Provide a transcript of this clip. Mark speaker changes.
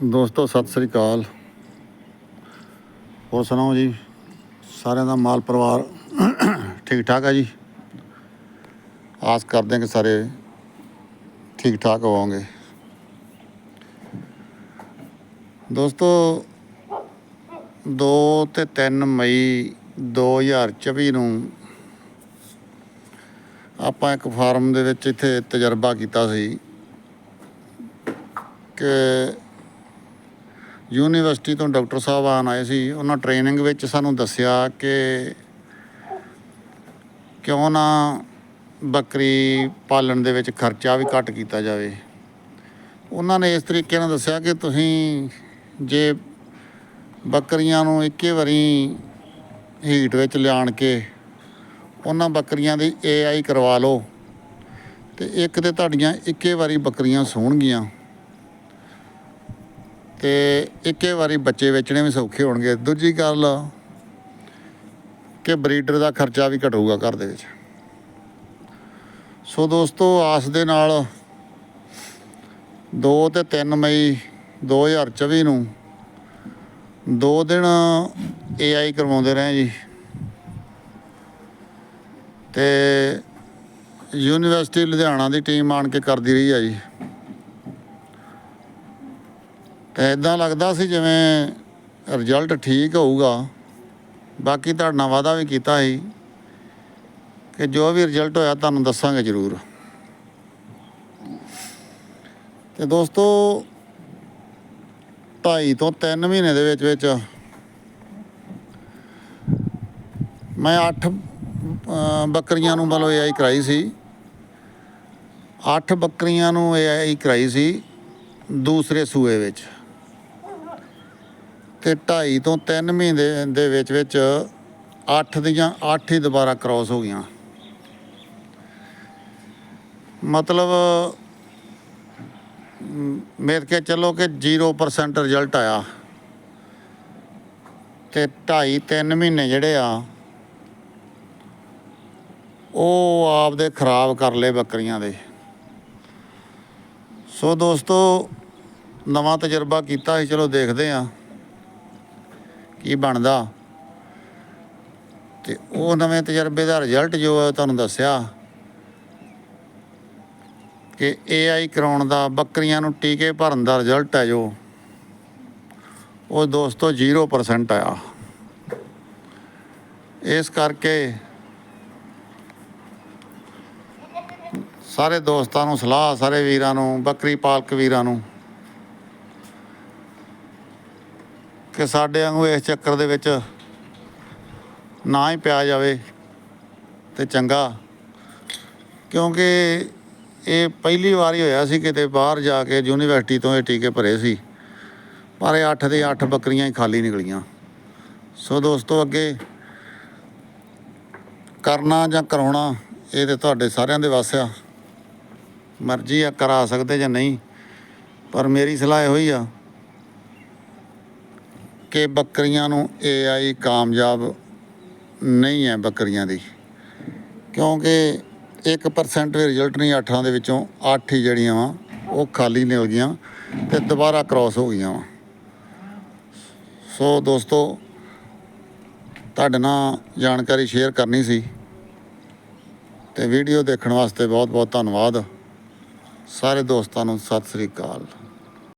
Speaker 1: ਦੋਸਤੋ, ਸਤਿ ਸ੍ਰੀ ਅਕਾਲ। ਹੋਰ ਸੁਣਾਓ ਜੀ? ਸਾਰਿਆਂ ਦਾ ਮਾਲ ਪਰਿਵਾਰ ਠੀਕ ਠਾਕ ਹੈ ਜੀ? ਆਸ ਕਰਦੇ ਹਾਂ ਕਿ ਸਾਰੇ ਠੀਕ ਠਾਕ ਹੋਵੋਗੇ। ਦੋਸਤੋ 2 ਤੇ 3 ਮਈ 2024 ਨੂੰ ਆਪਾਂ ਇੱਕ ਫਾਰਮ ਦੇ ਵਿੱਚ ਇੱਥੇ ਤਜਰਬਾ ਕੀਤਾ ਸੀ ਕਿ ਯੂਨੀਵਰਸਿਟੀ ਤੋਂ ਡਾਕਟਰ ਸਾਹਿਬ ਆਣ ਆਏ ਸੀ, ਉਹਨਾਂ ਟ੍ਰੇਨਿੰਗ ਵਿੱਚ ਸਾਨੂੰ ਦੱਸਿਆ ਕਿ ਕਿਉਂ ਨਾ ਬੱਕਰੀ ਪਾਲਣ ਦੇ ਵਿੱਚ ਖਰਚਾ ਵੀ ਘੱਟ ਕੀਤਾ ਜਾਵੇ। ਉਹਨਾਂ ਨੇ ਇਸ ਤਰੀਕੇ ਨਾਲ ਦੱਸਿਆ ਕਿ ਤੁਸੀਂ ਜੇ ਬੱਕਰੀਆਂ ਨੂੰ ਇੱਕੇ ਵਾਰੀ ਹੀਟ ਵਿੱਚ ਲਿਆਣ ਕੇ ਉਹਨਾਂ ਬੱਕਰੀਆਂ ਦੀ ਏਆਈ ਕਰਵਾ ਲਓ ਤੇ ਇੱਕ ਤੇ ਤੁਹਾਡੀਆਂ ਇੱਕੇ ਵਾਰੀ ਬੱਕਰੀਆਂ ਸੂਣਗੀਆਂ। ਤੇ ਇੱਕੇ ਵਾਰੀ ਬੱਚੇ ਵੇਚਣੇ ਵੀ ਸੌਖੇ ਹੋਣਗੇ। ਦੂਜੀ ਗੱਲ ਕਿ ਬਰੀਡਰ ਦਾ ਖਰਚਾ ਵੀ ਘਟੂਗਾ ਘਰ ਦੇ ਵਿੱਚ। ਸੋ ਦੋਸਤੋ, ਆਸ ਦੇ ਨਾਲ 2 ਤੇ 3 ਮਈ 2024 ਨੂੰ ਦੋ ਦਿਨ ਏਆਈ ਕਰਵਾਉਂਦੇ ਰਹੇ ਜੀ। ਤੇ ਯੂਨੀਵਰਸਿਟੀ ਲੁਧਿਆਣਾ ਦੀ ਟੀਮ ਆਣ ਕੇ ਕਰਦੀ ਰਹੀ ਆ ਜੀ। ਤੇ ਇਦਾਂ ਲੱਗਦਾ ਸੀ ਜਿਵੇਂ ਰਿਜ਼ਲਟ ਠੀਕ ਹੋਊਗਾ। ਬਾਕੀ ਤੁਹਾਡੇ ਨਾਲ ਵਾਅਦਾ ਵੀ ਕੀਤਾ ਸੀ ਕਿ ਜੋ ਵੀ ਰਿਜ਼ਲਟ ਹੋਇਆ ਤੁਹਾਨੂੰ ਦੱਸਾਂਗੇ ਜ਼ਰੂਰ। ਤੇ ਦੋਸਤੋ, ਢਾਈ ਤੋਂ 3 ਮਹੀਨੇ ਦੇ ਵਿੱਚ ਵਿੱਚ ਮੈਂ 8 ਬੱਕਰੀਆਂ ਨੂੰ ਮਤਲਬ ਏਆਈ ਕਰਾਈ ਸੀ। 8 ਬੱਕਰੀਆਂ ਨੂੰ ਏਆਈ ਕਰਾਈ ਸੀ ਦੂਸਰੇ ਸੂਏ ਵਿੱਚ। ਤੇ 2.5 ਤੋਂ 3 ਮਹੀਨੇ ਦੇ ਵਿੱਚ ਵਿੱਚ 8 ਦੀਆਂ 8 ਹੀ ਦੁਬਾਰਾ ਕ੍ਰਾਸ ਹੋ ਗਈਆਂ। ਮਤਲਬ ਮ, ਮੇਰ ਕੇ ਚੱਲੋ ਕਿ 0% ਰਿਜ਼ਲਟ ਆਇਆ। ਤੇ 2.5 3 ਮਹੀਨੇ ਜਿਹੜੇ ਆ ਉਹ ਆਪਦੇ ਖਰਾਬ ਕਰ ਲਏ ਬੱਕਰੀਆਂ ਦੇ। ਸੋ ਦੋਸਤੋ ਨਵਾਂ ਤਜਰਬਾ ਕੀਤਾ ਸੀ ਚਲੋ ਦੇਖਦੇ ਆ ਕੀ ਬਣਦਾ? ਤੇ ਉਹ ਨਵੇਂ ਤਜਰਬੇ ਦਾ ਰਿਜ਼ਲਟ ਜੋ ਹੈ ਤੁਹਾਨੂੰ ਦੱਸਿਆ ਕਿ AI ਕਰਾਉਣ ਦਾ, ਬੱਕਰੀਆਂ ਨੂੰ ਟੀਕੇ ਭਰਨ ਦਾ ਰਿਜ਼ਲਟ ਹੈ ਜੋ, ਉਹ ਦੋਸਤੋ 0% ਆਇਆ ਇਸ ਕਰਕੇ ਸਾਰੇ ਦੋਸਤਾਂ ਨੂੰ ਸਲਾਹ, ਸਾਰੇ ਵੀਰਾਂ ਨੂੰ, ਬੱਕਰੀ ਪਾਲਕ ਵੀਰਾਂ ਨੂੰ ਕਿ ਸਾਡੇ ਵਾਂਗੂ ਇਸ ਚੱਕਰ ਦੇ ਵਿੱਚ ਨਾ ਹੀ ਪਿਆ ਜਾਵੇ ਤੇ ਚੰਗਾ। ਕਿਉਂਕਿ ਇਹ ਪਹਿਲੀ ਵਾਰੀ ਹੋਇਆ ਸੀ ਕਿਤੇ ਬਾਹਰ ਜਾ ਕੇ ਯੂਨੀਵਰਸਿਟੀ ਤੋਂ ਇਹ ਟੀਕੇ ਭਰੇ ਸੀ। ਪਰ ਇਹ 8 ਦੇ 8 ਬੱਕਰੀਆਂ ਹੀ ਖਾਲੀ ਨਿਕਲੀਆਂ। ਸੋ ਦੋਸਤੋ ਅੱਗੇ ਕਰਨਾ ਜਾਂ ਕਰਾਉਣਾ, ਇਹ ਤੇ ਤੁਹਾਡੇ ਸਾਰਿਆਂ ਦੇ ਵੱਸ ਆ। ਮਰਜ਼ੀ ਆ, ਕਰਾ ਸਕਦੇ ਜਾਂ ਨਹੀਂ, ਪਰ ਮੇਰੀ ਸਲਾਹ ਇਹੋ ਹੀ ਆ ਕਿ ਬੱਕਰੀਆਂ ਨੂੰ AI ਕਾਮਯਾਬ ਨਹੀਂ ਹੈ ਬੱਕਰੀਆਂ ਦੀ। ਕਿਉਂਕਿ 1% ਵੀ ਰਿਜ਼ਲਟ ਨਹੀਂ, ਅੱਠਾਂ ਦੇ ਵਿੱਚੋਂ ਅੱਠ ਹੀ ਜਿਹੜੀਆਂ ਵਾ, ਉਹ ਖਾਲੀ ਨਿਕਲ ਗਈਆਂ ਤੇ ਦੁਬਾਰਾ ਕ੍ਰਾਸ ਹੋ ਗਈਆਂ ਵਾ। ਸੋ ਦੋਸਤੋ, ਤੁਹਾਡੇ ਨਾਲ ਜਾਣਕਾਰੀ ਸ਼ੇਅਰ ਕਰਨੀ ਸੀ ਤੇ ਵੀਡੀਓ ਦੇਖਣ ਵਾਸਤੇ ਬਹੁਤ ਬਹੁਤ ਧੰਨਵਾਦ। ਸਾਰੇ ਦੋਸਤਾਂ ਨੂੰ ਸਤਿ ਸ੍ਰੀ ਅਕਾਲ।